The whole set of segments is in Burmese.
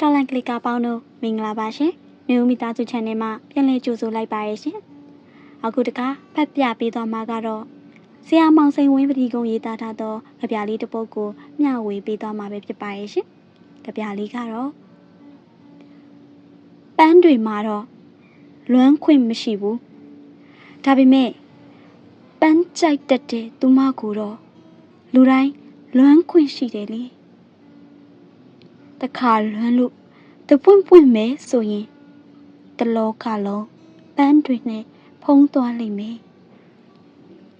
တော်လန်ကလစ်ကာပေါင်းတို့မင်္ဂလာပါရှင်မြို့မိသားစု channel မှာပြန်လည်ကြိုဆိုလိုက်ပါရရှင်အခုတခါဖတ်ပြပေးသွားမှာကတော့ဆရာမောင်စိန်ဝင်းပတိကုံရေးသားထားသောကြပြလေးတစ်ပုဒ်ကိုမျှဝေပေးသွားမှာပဲဖြစ်ပါရဲ့ရှင်ကြပြလေးကတော့ပန်းတွေမှာတော့လွမ်းခွင့်မရှိဘူးဒါပေမဲ့ပန်းကြိုက်တတ်တဲ့သူမကိုတော့လူတိုင်းလွမ်းခွင့်ရှိတယ်လေ တခါလွမ်းလို့တပွင့်ပွင့်မဲဆိုရင်တလောကလုံးပန်းတွေနဲ့ဖုံးသွားလိမ့်မယ်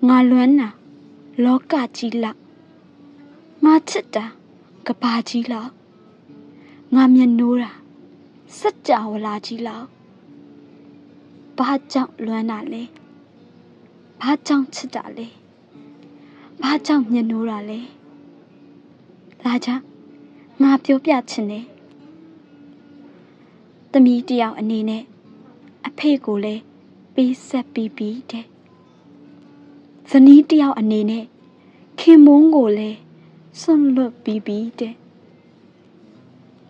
ငါလွမ်းတာလောကကြီးလောက်ငါချစ်တာကဘာကြီးလောက်ငါမျက်နှိုးတာစัจ java လာကြီးလောက်ဘာကြောင့်လွမ်းတာလဲဘာကြောင့်ချစ်တာလဲဘာကြောင့်မျက်နှိုးတာလဲလာကြ ငါပြောပြချင်တယ်သမီးတစ်ယောက်အနေနဲ့အဖေကိုလည်းပေးဆက်ပြီးပြီတဲ့ဇနီးတစ်ယောက်အနေနဲ့ခင်မုန်းကိုလည်းဆွန့်လွတ်ပြီးပြီတဲ့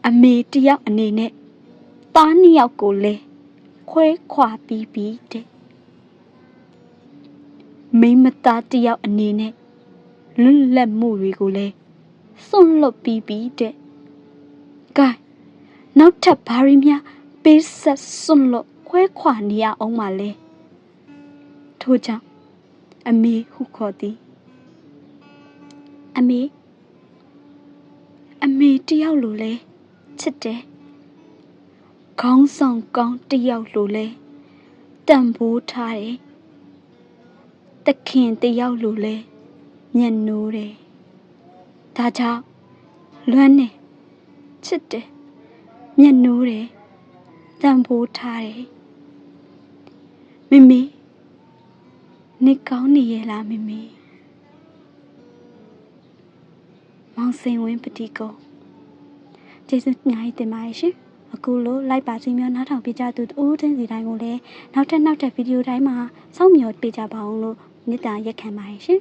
အမေတစ်ယောက်အနေနဲ့သားနှစ်ယောက်ကိုလည်းခွဲခွာပြီးပြီတဲ့မိန်းမသားတစ်ယောက်အနေနဲ့လွတ်လပ်မှုတွေကိုလည်း စွန့်လွတ်ပြီးပြီတဲ့ကဲနောက်ထပ်ဘာရီများပေးဆက်စွန့်လွတ်ခွဲခွာနေရအောင်မလဲထို့ကြောင့်အမေဟုခေါ်သည်အမေအမေတယောက်လိုလဲချစ်တယ်ခေါင်းဆောင်ကောင်းတယောက်လိုလဲတန်ဖိုးထားတယ်တခင်တယောက်လိုလဲညံ့နိုးတယ် ဒါကြောင့်လွမ်းနေချစ်တယ်ညံ့နိုးတယ်တန်ဖိုးထားတယ်မမေနေကောင်းနေရဲ့လားမမေမောင်စိန်ဝင်းပတိကောကျေးဇူးအများကြီးတင်ပါတယ်ရှင်အခုလိုလိုက်ပါစီမျိုးနားထောင်ပြကြသူတူးတင်းစီတိုင်းကိုလည်းနောက်ထပ်နောက်ထပ်ဗီဒီယိုတိုင်းမှာစောင့်မျှော်ပေးကြပါအောင်လို့မေတ္တာရက်ခံပါတယ်ရှင်